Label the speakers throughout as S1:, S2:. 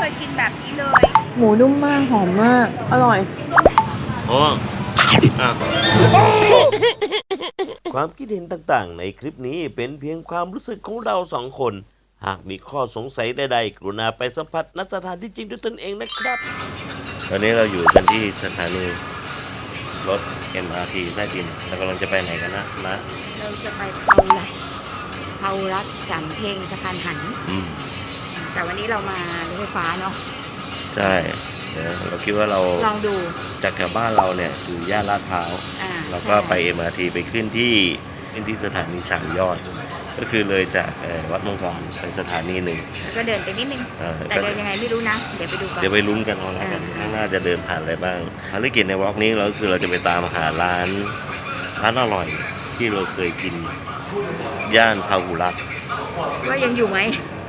S1: เคยกินแบบนี้เลย
S2: หมูนุ่มมากหอมมาก อร่อย
S3: อ๋ออะ ความคิดเห็นต่างๆ ในคลิปนี้เป็นเพียงความรู้สึกของเราสองคน หากมีข้อสงสัยใดๆ กรุณาไปสัมผัสณสถานที่จริงด้วยตนเองนะครับ ตอนนี้เราอยู่กันที่สถานีรถ MRT ใต้ดินเรากำลังจะไปไหนกันนะนะ
S1: เราจะไปเผาลัดเผารัดสันเพลงสะพานหัน
S3: อืม
S1: แต่วันนี้เรามารถไฟฟ้าเนาะ
S3: ใช่เดี๋ยวเราคิดว่าเรา
S1: ลองดู
S3: จากแถวบ้านเราเนี่ยอยู่ย่านลาดพร้าว
S1: อ่า
S3: แล้วก็
S1: ใช่
S3: ไป MRT ไปขึ้นที่ขึ้นที่สถานีสามยอด ก็คือเลยจากเอ่อวัดมังกรไปสถานีหนึ่ง
S1: แล้วก็เดินไปนิดนึง
S3: เอ่อ
S1: แต่
S3: ก็
S1: เดินยังไงไม่รู้นะ เดี๋ยวไปดูก่อน
S3: เดี๋ยวไปลุ้นกันเอาแล้วกัน
S1: อ่า
S3: ข้างหน้าจะเดินผ่านอะไรบ้างภารกิจในวอล์กนี้เราก็คือเราจะไปตามหาร้านร้านอร่อยที่เราเคยกินย่านพาหุรัตน์
S1: ว่ายังอยู่ไหม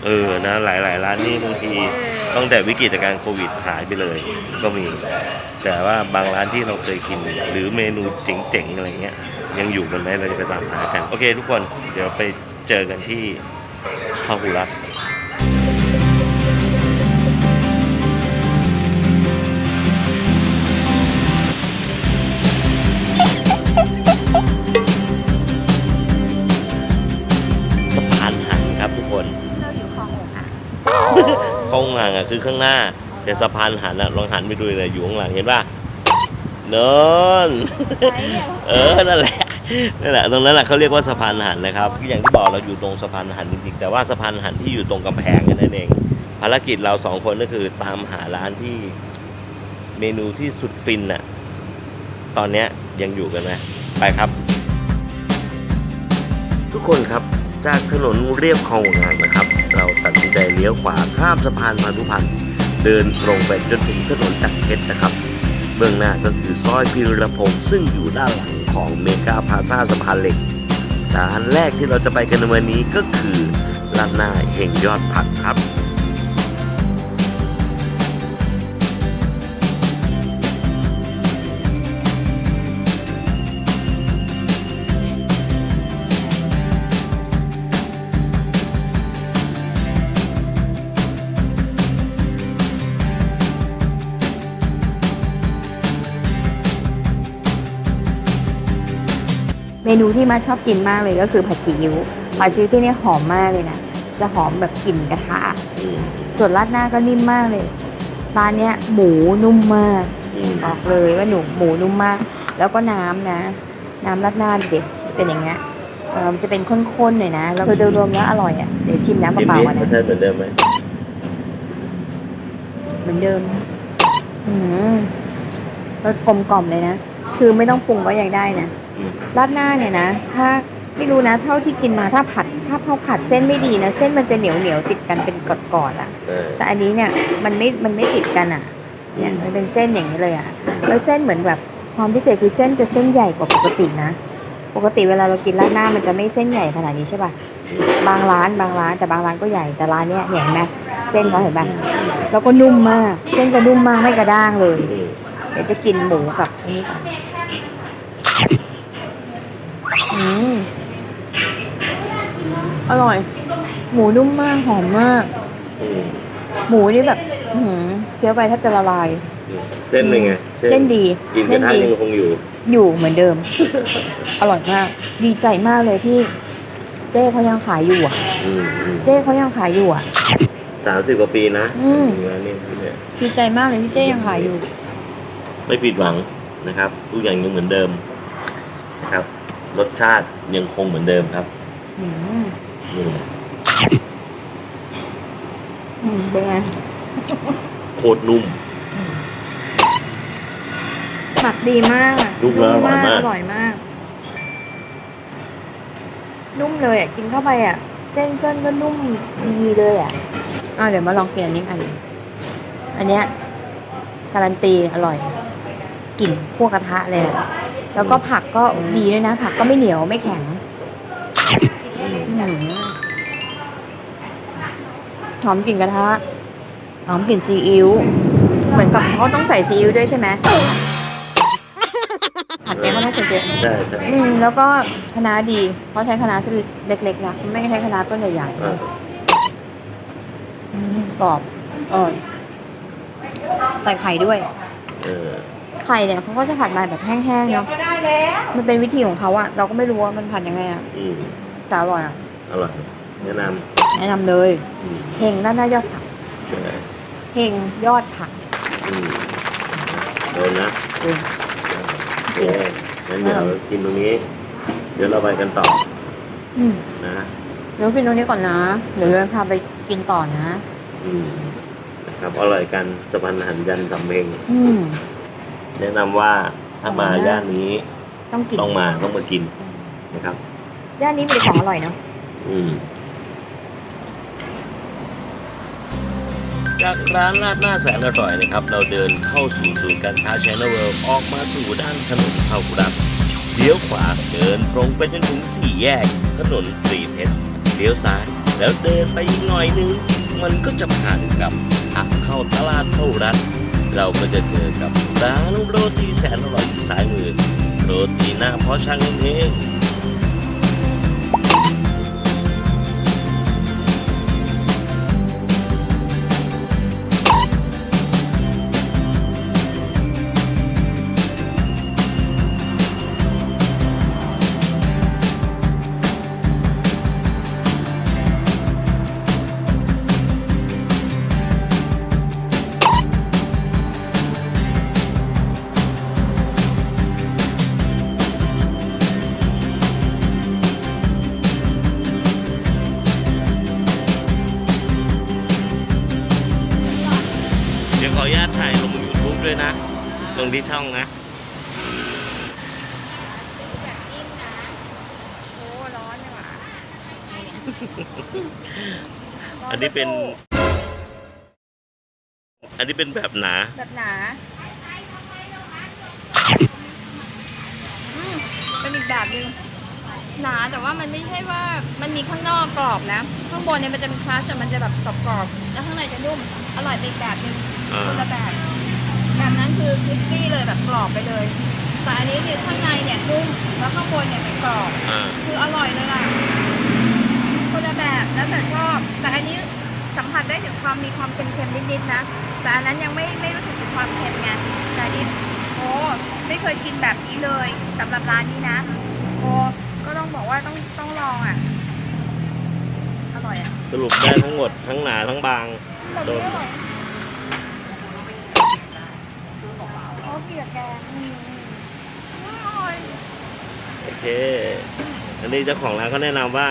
S3: เออนะหลายๆร้านนี่บางที
S1: เออ
S3: ตั้งแต่วิกฤตการณ์โควิดหายไปเลย ก็มี แต่ว่าบางร้านที่เราเคยกิน หรือเมนูเจ๋งๆอะไรเงี้ย ยังอยู่กันไหมเราจะไปตามหากัน โอเค ทุกคนเดี๋ยวไปเจอกันที่พาหุรัต ข้างหลังอะคือข้างหน้า แต่สะพานหันอะลองหันไปดูเลยอยู่ข้างหลังเห็นป่ะเนิน
S1: ไหนเนี่ย
S3: เออนั่นแหละนั่นแหละตรงนั้นแหละเขาเรียกว่าสะพานหันนะครับ อย่างที่บอกเราอยู่ตรงสะพานหันจริงๆแต่ว่าสะพานหันที่อยู่ตรงกำแพงกันนั่นเอง ภารกิจเราสองคนก็คือตามหาร้านที่เมนูที่สุดฟินน่ะตอนเนี้ยยังอยู่กันไหมไปครับ ทุกคนครับ จากถนนเรียบคลองหงานนะครับ เราตัดสินใจเลี้ยวขวาข้ามสะพานพานุพันธ์เดินตรงไปจนถึงถนนจักรเพชรนะครับ เบื้องหน้าก็คือซอยพิรพงศ์ซึ่งอยู่ด้านหลังของเมกาพาซาสะพานเหล็กร้านแรกที่เราจะไปกันในวันนี้ก็คือร้านหน้าเฮงยอดผักครับ
S1: นูที่มาชอบกินมากเลยก็คือผัดซีอิ๊วผัดซีอิ๊วที่นี่หอมมากเลยนะ จะหอมแบบกลิ่นกระทะ
S3: อืม
S1: ส่วนราดหน้าก็นิ่มมากเลย ร้านเนี้ยหมูนุ่มมาก
S3: อืม
S1: บอกเลยว่าหนูหมูนุ่มมาก แล้วก็น้ำนะ น้ำราดหน้าเด็ดเป็นอย่างเงี้ยเออมันจะเป็นข้นๆหน่อยนะ แล้วก็โดยรวมแล้วอร่อยอะ เดี๋ยวชิมน้ำเปล่าๆก่อน
S3: รส
S1: นะ
S3: ชาติเหมือนเดิมไหม
S1: เหมือนเดิมอืมรสกลมกล่อมเลยนะ คือไม่ต้องปรุงก็ยังได้นะ
S3: อืม
S1: ราดหน้าเนี่ยนะ ถ้าไม่รู้นะเท่าที่กินมาถ้าผัด ถ้าเขาผัดเส้นไม่ดีนะ เส้นมันจะเหนียวเหนียวๆติดกันเป็นกอดๆอะ
S3: เออ
S1: แต่อันนี้เนี่ยมันไม่มันไม่ติดกันอะเนี่ยมันเป็นเส้นอย่างนี้เลยอะแล้วเส้นเหมือนแบบความพิเศษคือเส้นจะเส้นใหญ่กว่าปกตินะ ปกติเวลาเรากินราดหน้ามันจะไม่เส้นใหญ่ขนาดนี้ใช่ป่ะบางร้านบางร้านแต่บางร้านก็ใหญ่แต่ร้านเนี้ยเนี่ยเห็นไหมเส้นเขาเห็นป่ะแล้วก็นุ่มมาก เส้นก็นุ่มมากไม่กระด้างเลย
S3: อืม
S1: เดี๋ยวจะกินหมูกับอันนี้ก่อน อืมอร่อย หมูนุ่มมากหอมมาก
S3: อืม
S1: หมูนี่แบบอื้อหือเคี้ยวไปแทบจะละลาย
S3: อืมเส้นเป็นไง
S1: เส้นดี
S3: กินก
S1: เส้
S3: ระ
S1: น
S3: ทะ
S1: ดี
S3: ยังคงอยู่
S1: อยู่เหมือนเดิม อร่อยมาก ดีใจมากเลยที่ เจ้เขายังขายอยู่อะ
S3: อืมอืม
S1: เจ้เขายังขายอยู่อะ
S3: สามสิบกว่าปีนะ
S1: อืม
S3: ร้านนี้เนี่ย
S1: ดีใจมากเลยที่เจ้ยังขายอยู่
S3: ไม่ผิดหวังนะครับทุกอย่างยังเหมือนเดิมนะค รับรสชาติยังคงเหมือนเดิมครับ
S1: อืม
S3: นี่
S1: อืมเป็นไง
S3: โคตรนุ่ม
S1: หมักดีมากอะ
S3: นุ่มแล้วอร่อยมาก
S1: อร่อยมาก นุ่มเลยอะ กินเข้าไปอะ เส้นเส้นก็นุ่มดีเลยอะอะเดี๋ยวมาลองกินอันนี้อันหนึ่งอันเนี้ยการันตีอร่อยกลิ่นพวกกระทะเลยอะ แล้วก็ผักก็ดีด้วยนะ ผักก็ไม่เหนียวไม่แข็ง
S3: อืม
S1: อื้อหือหอมกลิ่นกระทะหอมกลิ่นซีอิ๊วเหมือนกับเขาต้องใส่ซีอิ๊วด้วยใช่ไหมผัดเนี้ยเขาต้องใส่เยอะ
S3: ใช่ใช่
S1: อืมแล้วก็คะน้าดีเขาใช้คะน้าเส้นเล็กๆนะไม่ใช้คะน้าต้นใหญ่
S3: อ่า
S1: ๆอืมกรอบเออใส่ไข่ด้วย
S3: เออ
S1: ไข่เนี่ยเขาก็จะผัดมาแบบแห้งๆเนาะมันเป็นวิธีของเขาอะเราก็ไม่รู้ว่ามันผัดยังไงอะ
S3: อืม
S1: แต่อร่อยอะ
S3: อร่อยแนะน
S1: แนะนำเลยำ
S3: อืม
S1: เฮงด้านหน้ายอดผัก
S3: ใช่
S1: เฮงยอดผัก
S3: อืมโดนนะ
S1: เออ
S3: โอเคงั้นเดี๋ยวกินตรงนี้ เดี๋ยวเราไปกันต่อ
S1: อืม
S3: นะ
S1: เดี๋ยวกินตรงนี้ก่อนนะเดี๋ยวเราพาไปกินต่อนะ
S3: อืมนะครับอร่อยกันสะพานหันยันสำเพ็ง
S1: อืม
S3: แนะนำว่าถ้ามาย่านนี้
S1: ต้องกิน
S3: ต้องมาต้องมากินนะครับ
S1: ย่านนี้มีของอร่อยเนาะ
S3: อืม จากร้านราดหน้าแสนอร่อยนะครับ เราเดินเข้าสู่ศูนย์การค้าชนเวิลด์ออกมาสู่ด้านถนนพาหุรัตน์เลี้ยวขวาเดินตรงไปจนถึงสี่แยก ถนนตรีเพชรเลี้ยวซ้าย แล้วเดินไปอีกหน่อยนึง มันก็จะผ่านกับทางเข้าตลาดพาหุรัตน์ เราก็จะเจอกับร้านโรตีแสนอร่อยสายมือโรตีหน้าเพราะช่างนั่นเอง ที่ช่องนะ
S1: โอ้ร้อนเลยว่ะ
S3: อันนี้เป็น อันนี้เป็นแบบหนา
S1: แบบหนาอืมเป็นอีกแบบหนึงหนาแต่ว่ามันไม่ใช่ว่ามันมีข้างนอกกรอบนะ ข้างบนเนี่ยมันจะเป็นคลัชมันจะแบบกรอบๆแล้วข้างในจะนุ่ม อร่อยไปอีกแบบหนึง
S3: อ่า
S1: คนละแบบ แบบนั้นคือคริสปี้เลยแบบกรอบไปเลย แต่อันนี้คือข้างในเนี่ยนุ่มแล้วข้างบนเนี่ยเป็นกรอบ
S3: อ่า
S1: คืออร่อยเลยล่ะคนละแบบแล้วแต่ชอบ แต่อันนี้สัมผัสได้ถึงความมีความเค็มๆนิดๆนะ แต่อันนั้นยังไม่ไม่รู้สึกถึงความเค็มไงแต่อันนี้โอ้ไม่เคยกินแบบนี้เลยสำหรับร้านนี้นะโอ้ก็ต้องบอกว่าต้องต้องลองอะ อร่อยอะ
S3: สรุปได้ทั้งหมดทั้งหนาทั้งบาง
S1: แบบนี้อร่อยโอ้เกลียดแกงอืมอร่อย
S3: โอเค อันนี้เจ้าของร้านเขาแนะนำว่า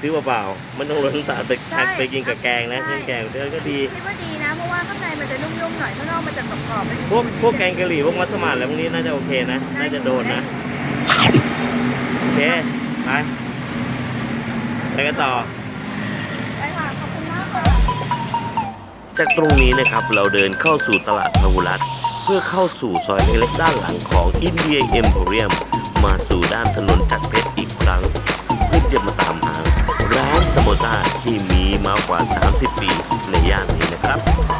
S3: ซื้อเปล่าๆไม่ต้องลดน้ำตาลไป
S1: ใช่
S3: ไปกินกับแกงนะ
S1: ใช่
S3: เครื่องแกงเดี๋ยวก็ดี
S1: คิดว่าดีนะ เพราะว่าข้างในมันจะนุ่มๆหน่อยข้างนอกมันจะกรอบๆเป็น
S3: พวกพวกแกงกะหรี่พวกมัสมั่นอะไรพวกนี้น่าจะโอเคนะ น่าจะโดนนะ โอเค ไปไปกันต่อ
S1: ไปค่ะขอบคุณมากค่ะ
S3: จากตรงนี้นะครับเราเดินเข้าสู่ตลาดพหุรัตน์เพื่อเข้าสู่ซอยเล็กๆด้านหลังของอินเดียเอ็มโพเรียมมาสู่ด้านถนนจักรเพชรอีกครั้ง เพื่อจะมาตามหาร้านสโมซาที่มีมากกว่า 30 ปีในย่านนี้นะครับ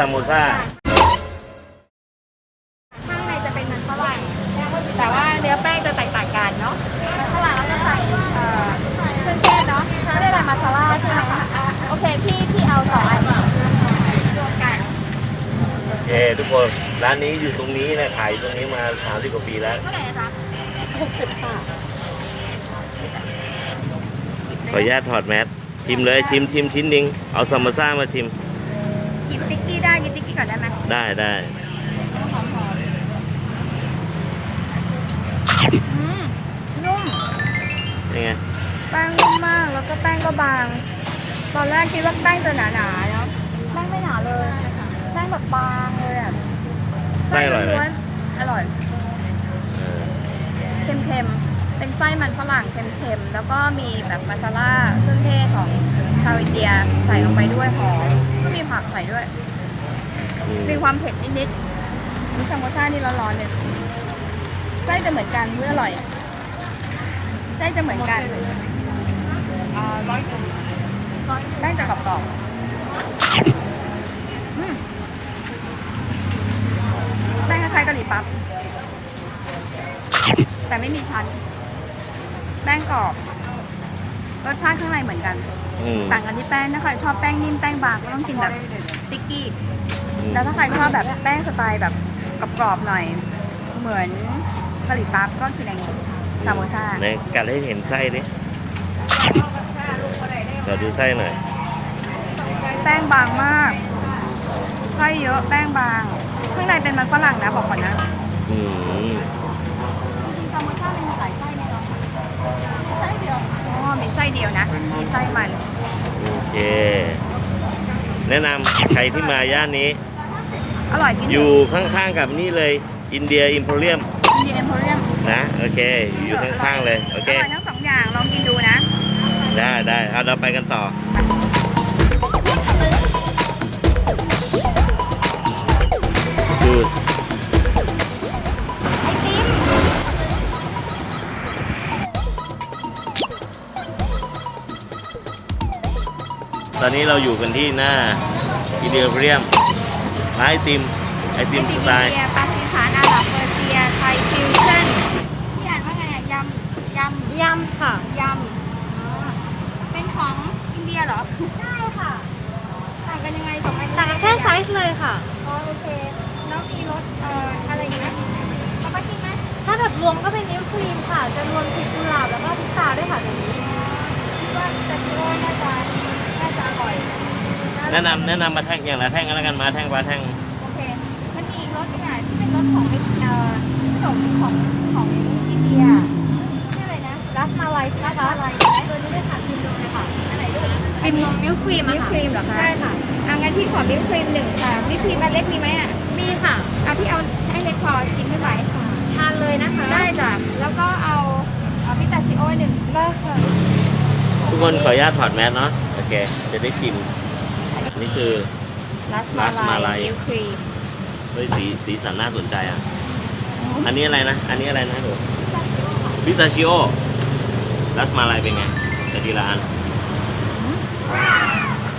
S3: ซามโมซ่า
S1: ข้างในจะเป็นมันฝรั่งแต่ว่าเนื้อแป้งจะแตกต่างกันเนาะมันฝรั่งเราจะใส่เอ่อเครื่องเทศเนาะเขาเรียกอะไรมาซาล่าใช่ไหมคะโอเคพี่พี่เอาสองอันนี้รวมกัน
S3: โอเคทุกคนร้านนี้อยู่ตรงนี้นะขายอยู่ตรงนี้มา30กว่าปีแล้ว
S1: เท่าไหร่นะจ๊ะ
S2: หกสิบค่ะ
S3: ขออนุญาตถอดแมสชิมเลยชิมชิมชิ้นหนึงเอาซามโมซ่ามาชิม
S1: กินติ๊กกี้ได้กินติ๊กกี้ก่อน ได้ไหม
S3: ได้ได้
S1: หอมหอมอืมนุ่ม
S3: ยังไง
S1: แป้งนุ่มมากแล้วก็แป้งก็บาง ตอนแรกคิดว่าแป้งจะหนาๆเนาะแป้งไม่หนาเลยแบบบางเลยอะ
S3: ไส้อร่อยไหม
S1: ล้วนอร่อย
S3: เออ
S1: เค็มๆ เป็นไส้มันฝรั่งเค็มๆ แล้วก็มีแบบมาซาล่าเครื่องเทศของชาวอินเดียใส่ลงไปด้วยหอมก็มีผักใส่ด้วย
S3: อื ม
S1: มีความเผ็ดนิดๆมีซามโมซ่านี่ร้อนๆเนี่ยไส้จะเหมือนกันเพื่ออร่อยไส้จะเหมือนกันแป้งจะกรอบๆอืมแป้งคล้ายๆกะหรี่ปั๊บ แต่ไม่มีชั้น แป้งกรอบ รสชาติข้างในเหมือนกัน
S3: อืม
S1: ต่างกันที่แป้งถ้าใครชอบแป้งนิ่มแป้งบางก็ต้องกินแบบสติ๊กกี้ แล้วถ้าใครชอบแบบแป้งสไตล์แบบกรอบๆหน่อย เหมือนกะหรี่ปั๊บก็กินอย่างนี้ซามโมซ่า
S3: ในกัดให้เห็นไส้ดิขอดูไส้หน่อย
S1: แป้งบางมากไส้เยอะแป้งบาง ข้างในเป็นมันฝรั่งนะบอกก่อนนะ
S3: อืม
S1: ซามโมซ่าเป็นหลายไส้ไหมคะมีไส้เดียว อ๋อ มีไส้เดียวนะ มีไส้มัน
S3: โอเค แนะนำใครที่มาย่านนี้
S1: อร่อยกิน
S3: อยู่ข้างๆกับนี่เลยอินเดียอิมโพเรียม
S1: อินเดียเอ็มโพเรียม
S3: นะ โอเค อยู่ข้างๆเลย โอ
S1: อ
S3: เค
S1: ร่อยทั้งสองอย่างลองกินดูนะ
S3: ได้ได้เอาเราไปกันต่อ ดู ตอนนี้เราอยู่กันที่หน้าอินเดียเรียมร้านไอติมไอติมสไตล์
S1: อินเดียปากีสถานอาหรับเปอร์เซียไทยฟิวชั่นที่อ่านว่าไงอะยำยำ
S2: ยำค่ะ
S1: ยำอ๋อเป็นของอินเดียเหรอ
S2: ใช่ค่ะ
S1: ต่างกันยังไงสองอันนี้
S2: ต่างกันแค่ไซส์เลยค่ะ
S1: อ๋อโอเค แล้วมีรสเอ่ออะไรอีกนะปกติไหม
S2: ถ้าแบบรวมก็เป็นนิ้วครีมค่ะ จะรวมกลิ่นกุหลาบแล้วก็พิสตาด้วยค่ะตัวนี้
S1: คิดว่าจะคิดว่าน่าจะน่าจะอร่อย
S3: แนะนำแนะนำมาแท่งอย่างละแท่งก็แล้วกันมาแท่งปลาแท่ง
S1: โอเค มันมีอีกรสหนึงอะที่เป็นรสของเอ่อขนมของของอินเดียชื่ออะไรนะ
S2: รัสมาลัยใช่ไหม
S1: รัส
S2: คะ
S1: มาลัย
S2: ตัวนี้ด้วยค่ะครีมนมเลยค่ะ
S1: อันไหนด้วย
S2: ครีมนมมิลครีม
S1: มิ
S2: อะ
S1: ล
S2: ค่ะ
S1: ครีมเหรอคะ
S2: ใช่ค่ะ
S1: อะงั้นพี่ขอมิลครีมหนึ่งค่ะมิลครีมอันเล็กมีไหมอะ
S2: มีค่ะ
S1: อะพี่เอาให้เล็กพอกินไม่ไหว
S2: ทานเลยนะคะ
S1: ได้จ้ะแล้วก็เอาเอาพิตาชิโอหนึ่งได้ค่ะ
S3: ทุกคนขออนุญาตถอดแมสเนาะโอเค จะได้ชิมอั นนี้คือ
S1: รัส
S3: รัสมา
S1: มา
S3: ลั
S1: ลั
S3: ย
S1: ยมิลครีม
S3: เฮ้ยสีสีสันน่าสนใจอะ อันนี้อะไรนะ อันนี้อะไรนะหนูพิตาชิโอรัสมาลายเป็นไงแต่ทีละอัน
S1: เ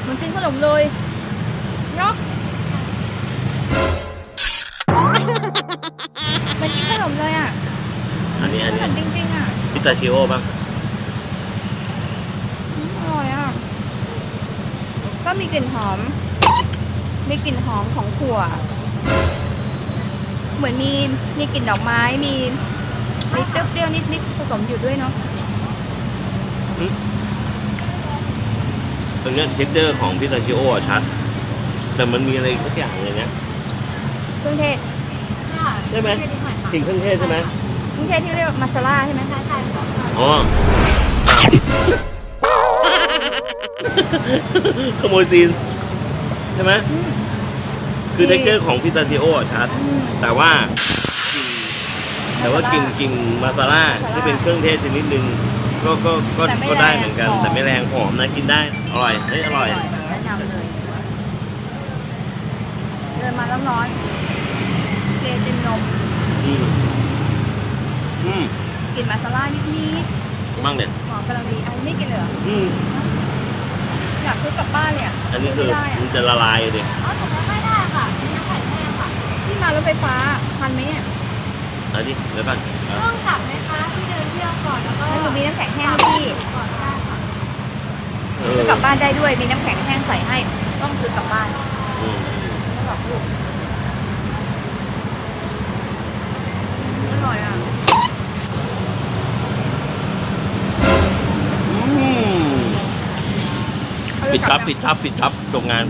S1: หมันกินขนมเลยเนาะมันกินขนมเลยอะ
S3: อันนี้อัน
S1: ข
S3: นี้
S1: นมจริงๆอะ
S3: พิตาชิโอบ้าง
S1: อืมอร่อยอะ ก็มีกลิ่นหอม มีกลิ่นหอมของถั่ว เหมือนมีมีกลิ่นดอกไม้ มีมีเปรี้ยวๆนิดๆผสมอยู่ด้วยเนาะ
S3: ตรงเนี้เท็กเจอร์ของพิตาชิโออะชัด แต่มันมีอะไรสักอย่างเลยนะ
S1: เครื่องเทศ
S2: ค่ะ
S3: ใช่ไหม
S2: เครื่องเทศนิดหน่อยค่ะ
S3: กลิ่นเครื่องเทศใช่ไหม
S1: เครื่องเทศที่เรียกว่ามาซาล่าใช่ไหม
S2: ใช่ใช่ค่ะ
S3: อ๋อ ขโมยซีน ใช่ไหม
S1: อืม
S3: คือเท็กเจอร์ของพิตาชิโออะชัด
S1: อืม
S3: แต่ว่า แต่ว่ากลิ่นกลิ่นมาซาล่าที่เป็นเครื่องเทศชนิดหนึ่งก็ก็ก็
S1: แต่ไม่
S3: ก็ได้
S1: แรง
S3: เหมือนกัน
S1: หอม
S3: แต่ไม่แรงหอมนะกินได้ อร่อยเฮ้ยอร่อย
S1: แนะนำเลยเดินมาร้อนๆเทเต็มนม
S3: อืมอืม
S1: กลิ่นมาซาล่านิด
S3: บ้างเด็ด
S1: ๆหอมกำลังดีอันนี้ไม่กินเลยเหรอ
S3: อืม
S1: อ ยากซื้อกลับบ้านเลยอะ
S3: อันนี้คือ
S1: ไม่ได้อะ
S3: มันจะละลายเลย
S2: อ๋อถุงละไม่ได้ค่ะมีน้ำแข็งแห้งค่ะ
S1: ที่มารถไฟฟ้าทันไหมเนี่ย
S3: เอันนี้เดี๋ยวก่อนเอา
S2: ต้องกลับไหมคะที่เดินเที่ยวก่อนแล้วก็
S1: แล้วหนูมีน้ำแข็งแห้งให้พี่
S2: ก่อนได้ค่ะ
S3: เออ
S1: ซื้อกลับบ้านได้ด้วย มีน้ำแข็งแห้งใส่ให้ ต้องซื้อกลับบ้าน
S3: อืม
S1: ไม่บอกลูกอร่อยอะ
S3: ปิดทับปิดทับปิดทับจบงาน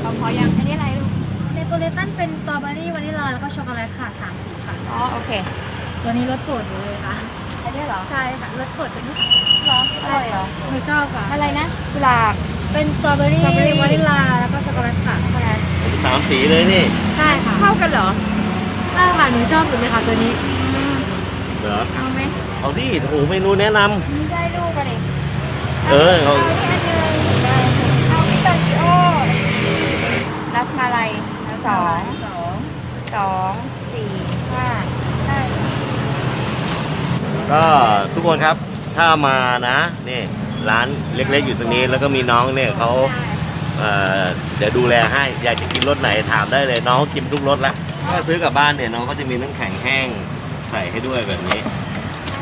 S1: เอาพอยังอันนี้อะไรลูก
S2: เนโปเลตันเป็นสตรอเบอรี่วานิลลาแล้วก็ช็อกโกแลตค่ะสามสีค่ะ
S1: อ๋อโอเค
S2: ตัวนี้รสโปรดหนูเลยค่ะ
S1: อันนี้เหรอ
S2: ใช่ค่ะรสโปรดเป็น
S1: เหรออร่อยเหรอ
S2: หนูชอบค่ะ
S1: อะไรนะกุหลาบ
S2: เป็นสตรอเบอรี่
S1: สตรอเบอรี่
S2: วานิลลาแล้วก็ช็อกโกแลตค่ะ
S1: ช็อกโกแลต
S3: สามามสีเลยนี่
S2: ใช่ค่ะ
S1: เข้ากันเหรอ
S2: ใช่ค่ะหนูชอบสุดเลยค่ะตัวนี้
S3: เหรอ
S1: เอาไหม
S3: เอาดิโอ้โหเมนูแนะน
S1: ไม่ได้ลูกกันเลยำ
S3: เออเอา
S1: เอาแค่เดินได้เอาพิสตาชิโอรัสมาลัย สองสองสองสี่ห้าได้
S3: ก็ทุกคนครับถ้ามานะนี่ร้านเล็กๆอยู่ตรงนี้แล้วก็มีน้องเนี่ยเขาเอ่อเดี๋ยวดูแลให้อยากจะกินรสไหนถามได้เลยน้องเขากินทุกรสแล้วถ้าซื้อกลับบ้านเนี่ยน้องก็จะมีน้ำแข็งแห้งใส่ให้ด้วยแบบนี้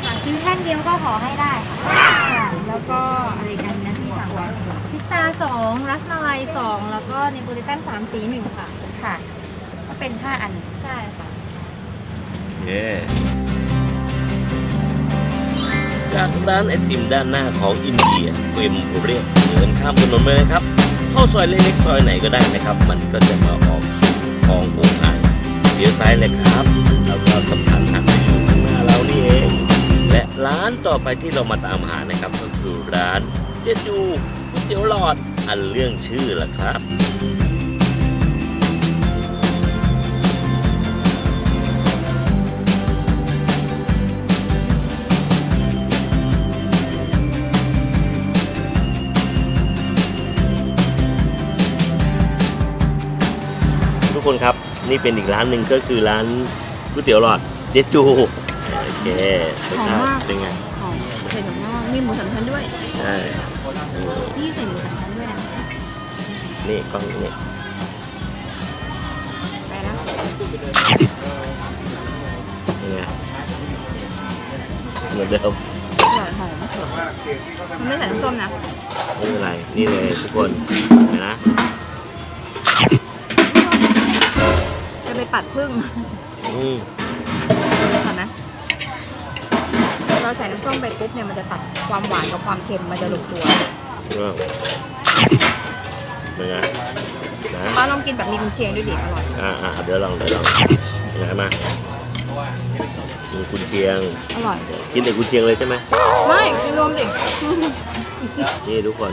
S2: ค่ะซื้อแท่งเดียวก็ขอให้ได้ค่ะ
S1: ค่ะแล้วก็อะไรกันนะที่สั่งไว้
S2: พิสตาสองรัสมาลัยสองแล้วก็เนโปลิตันสามสีหนึ่งค่ะ
S1: ค่ะ ก็เป็นห้าอัน
S2: ใช่ค่ะ
S3: เย้จากร้านไอติมด้านหน้าของอินเดียเอ็มเรียกเดินข้ามถนนไปเลยครับ เข้าซอยเล็กๆซอยไหนก็ได้นะครับ มันก็จะมาออกสู่คลององค์อ่างเลี้ยวซ้ายเลยครับ แล้วก็สำคัญหักอยู่ข้างหน้าเรานี่เอง และร้านต่อไปที่เรามาตามหานะครับ ก็คือร้านเจจูก๋วยเตี๋ยวหลอดอันเรื่องชื่อล่ะครับ คนครับ นี่เป็นอีกร้านหนึ่งก็คือร้านก๋วยเตี๋ยวหลอดเจจูโอเครสชาติเป็นไง
S1: หอมเผ็ดมากมีหมูสามชั้นด้วย
S3: ใช่
S1: นี่ใส่หมูสามชั้นด้วยนะ
S3: นี่กล้องนี่
S1: ไปแล้ว
S3: เป็นไงเหมือนเดิม
S1: อร่อยหอมมันไม่ใส่น้ำส้มนะ
S3: ไม่เป็นไรนี่เลยทุกคนเห็นนะ
S1: ไปปัดพึ่ง
S3: อืม
S1: ก่อนนะเราใส่น้ำส้มไปปุ๊บเนี่ยมันจะตัดความหวานกับความเค็มมันจะลงตัว
S3: เออเป็นไงนะ
S1: ป้าลองกินแบบมีกุนเชียงด้วยดิอร่อย
S3: อ่าอ่าเดี๋ยวลองเดี๋ยวลองเป็นไงมามีกุนเชียง
S1: อร่อย
S3: กินแต่กุนเชียงเลยใช่ไหม
S1: ไม่กินรวมดิ
S3: นี่ทุกคน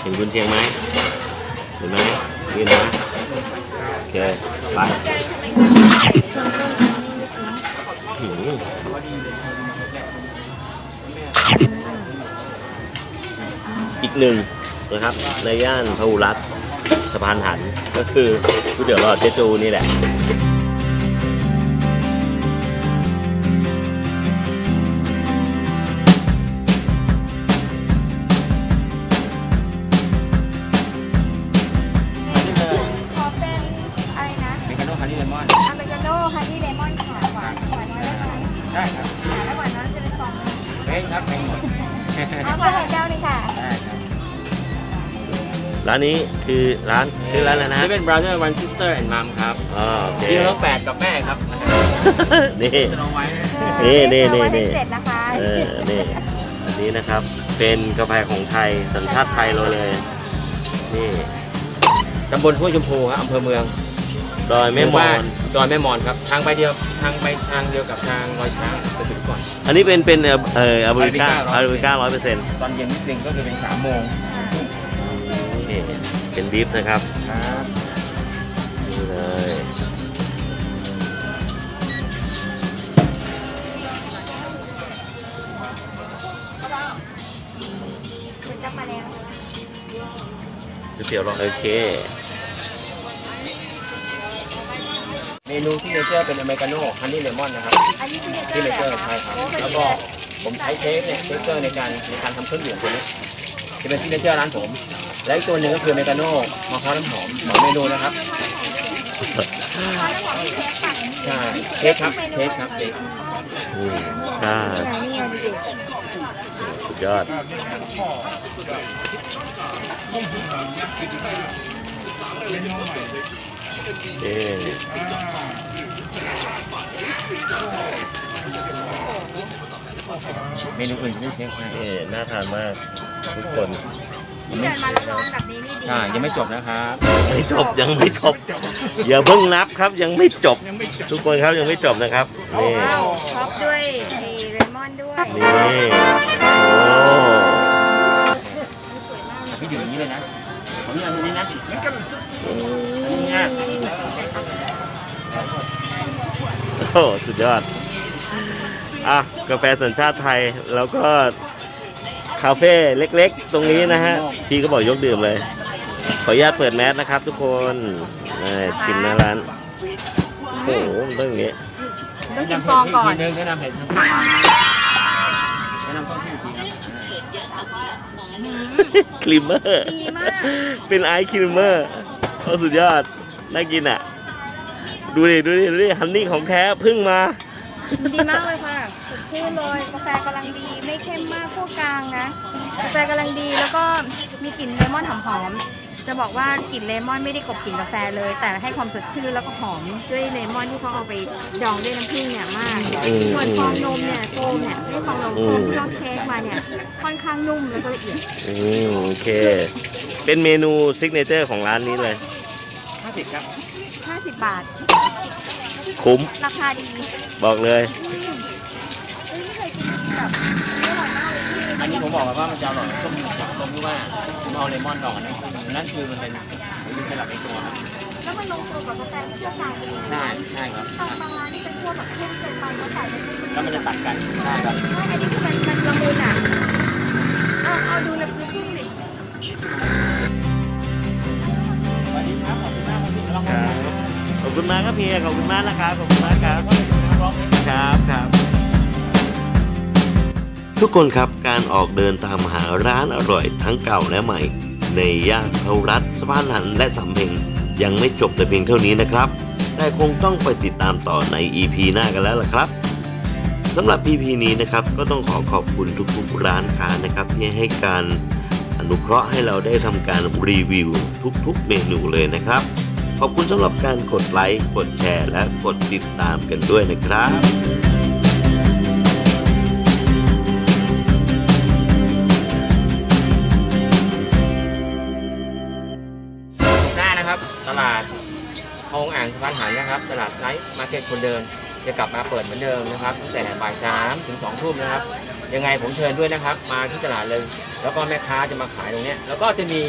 S3: เห็นกุนเชียงไหมเห็นไหมนี่นะโอ เค ไปหืมอีกหนึ่งนะครับในย่านพหุรัตน์สะพานหันก็คือก๋วยเตี๋ยวหลอดเจจูนี่แหละ
S1: ร้า
S4: นนี้
S1: คือ
S4: ร้า
S1: น
S4: คื
S1: อ
S4: ร้า
S3: นอะไรนะ
S4: นี่เป็น brother one sister and mom ครับ
S3: อ๋อโอเค
S4: พี่น้องแฝดกับแม่ครับ
S3: นี่
S4: สโนไว้
S3: นี่นี่นี่นี่
S1: เจ็ดนะคะ
S3: เออนี่อันนี้นะครับ เป็นกาแฟของไทยสัญชาติไทยเราเลย นี่
S4: ตำบลห้วยชมพูครับอำเภอเมือง
S3: ดอยแม่ม
S4: ห
S3: อ
S4: บ้าน
S3: น
S4: ดอยแม่มอนครับ ทางไปเดียว ทางไปทางเดียวกับทางรอยช้างจะถึงก่อน
S3: อันนี้เป็นเป็นเอ่อเอออเมริกาอ
S4: อ
S3: เม
S4: เมริ
S3: ริกาการ้อยเปอร์เซ็นต์
S4: ตอนเย็นนิดนึงก็คือเป็นสามโมง
S3: นี่เป็นบีฟนะครับ
S4: ครับ
S3: นี่เลย
S1: คุณจะมาแล้ว
S3: ก๋วยเตี๋ยวเราโอเค
S4: เมนูที่เนเจอร์เป็นอเมริกาโน่ฮันนี่เลมอนนะครับ
S1: อันนี้คือ
S4: ที่เนเจอร์ใช่ครับ แล้วก็ผมใช้เชฟเนี่ยเชฟเจอร์ในการในการทำเครื่องดื่มตัวนี้จะเป็นที่เนเจอร์ร้านผม และอีกตัวหนึ่งก็คืออเมริกาโน่มะพร้าวน้ำหอมสองเมนูนะครับใช่เค้กครับเค้กครับเค้ก
S3: อืมใช่
S1: นี่ไงดูดิ
S3: สุดยอดเอ๊ะ
S4: เมนูอื่นไม่เค้กให้
S3: นี่น่าทานมากทุกคน
S1: เดินมาร้อนๆแบบนี้นี่ดี
S4: อ่ายังไม่จบนะครับ
S3: ไม่จบยังไม่จบอย่าเพิ่งนับครับยังไม่จบ ทุกคนครับยังไม่จบนะครับนี่
S1: ว้าวท็อปด้วยไอ้เลมอนด้วย
S3: นี่โอ้
S4: พี่ดื่มอย่างนี้เลยนะ
S3: อ
S4: ผมนี่อันนี้นะอันนี้นะ
S3: โอ้สุดยอดอะกาแฟสัญชาติไทยแล้วก็ คาเฟ่เล็กๆ ตรงนี้นะฮะ พี่ก็บอกยกดื่มเลย ขออนุญาตเปิดแมสนะครับทุกคนนี่กินหน้าร้าน โอ้โหมันต้องอย่างนี้
S1: ต้องกินฟองก่อน
S4: แนะนำเห็ดแนะนำเห็ดแนะนำต้องที่อีกทีครับ
S3: ครีมเมอร์
S1: ดีมาก
S3: เป็นไอซ์ครีมเมอร์โอ้สุดยอด น่ากินอะ ดูดิ ดูดิ ดูดิ ฮันนี่ของแท้เพึ่งมา
S1: ดีมากเลยค่ะสดชื่นเลยกาแฟกำลังดีไม่เข้มมากพวกกลางนะกาแฟกำลังดีแล้วก็มีกลิ่นเลมอนหอมๆจะบอกว่ากลิ่นเลมอนไม่ได้กลบกลิ่นกาแฟเลย แต่ให้ความสดชื่นแล้วก็หอมด้วยเลมอนที่เขาเอาไปดองด้วยน้ำผึ้งเนี่ยมาก
S3: อืม
S1: ส่วนฟองนมเนี่ยโฟมเนี่ยด้วยฟองนมโฟมที่เราเช็คมาเนี่ยค่อนข้างนุ่มแล้วก็ละเอียด
S3: อืมโอเค เป็นเมนูซิกเนเจอร์ของร้านนี้เลย
S4: ห้าสิบครับ
S1: 50 บาท
S3: คุ้ม
S1: ราคาดี
S3: บอกเลย
S1: เอ้ยไม่เคยกินแบบไม่อร่อยมากเลยพี่
S4: อันนี้ผมบอกเลยว่ามันจะอร่อยส้มจากตรงที่ว่าผมเอาเลมอนดองกับน้ำผึ้งนั่นคือมันเป็นมันเป็นสลับในตัวครับ
S1: แล้วมันลงตัวกับกาแฟที่เชื่อใจเลย
S4: ใช่ใช่ครับ
S1: บางบางร้านนี่เป็นพวกแบบเข้มเกินไปแล้วใส่ในน้ำผึ้ง
S4: แล้วมันจะตัดกันใช่ครับ
S1: ไม่อันนี้คือมันมันละมุนอะเอาเอาดูน้ำผึ้งดิ
S4: สวัสดีครับขอบคุณมากวันนี้เรา
S3: ครับขอบคุณมากครับเพียขอบคุณมากนะครับขอบคุณมากครับ ครับครับ
S5: ทุกคนครับการออกเดินตามหาร้านอร่อยทั้งเก่าและใหม่ ในย่านเทารัฐสะพานหันและสำเพ็งยังไม่จบแต่เพียงเท่านี้นะครับ แต่คงต้องไปติดตามต่อใน EP หน้ากันแล้วล่ะครับสำหรับ EP นี้นะครับก็ต้องขอขอบคุณทุกๆร้านค้านะครับที่ให้การอนุเคราะห์ให้เราได้ทำการรีวิวทุกๆเมนูเลยนะครับ ขอบคุณสำหรับการกดไลค์กดแชร์ และกดติดตามกันด้วยนะครับ
S4: หน้านะครับตลาดคลองอ่างสะพานหันนะครับ ตลาดไนท์มาร์เก็ตคนเดิน จะกลับมาเปิดเหมือนเดิมนะครับตั้งแต่บ่ายสามถึงสองทุ่มนะครับ ยังไงผมเชิญด้วยนะครับ มาที่ตลาดเลย แล้วก็แม่ค้าจะมาขายตรงนี้แล้วก็จะมี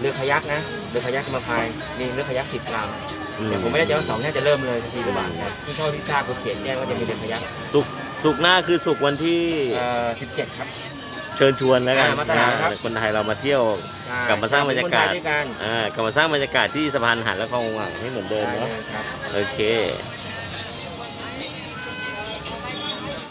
S4: เรือคายักนะเรือคายักจะมาพายมีเรือคายักสิบลำแต่ผมไม่ได้ใจว่าสองน่าจะเริ่มเลยสักทีหรือเปล่านะที่เท่าที่ทราบเขาเขียนแจ้งว่าจะมีเดือนพยัก
S3: สุกสุกร์หน้าคือสุกร์วันที่
S4: เอ่อสิบเจ็ดครับ
S3: เชิญชวนแล้วกัน
S4: อ่ามาตลาดครับ
S3: คนไทยเรามาเที่ยว
S4: ใช่
S3: กลับมาสร้างบรรยากาศ
S4: คนไทด้วยกัน
S3: อ่ากลับมาสร้างบรรยากาศที่สะพานหันและคลองหวังให้เหมือนเดิม
S4: ได้
S3: เนาะ
S4: เลยครับ
S3: โอเค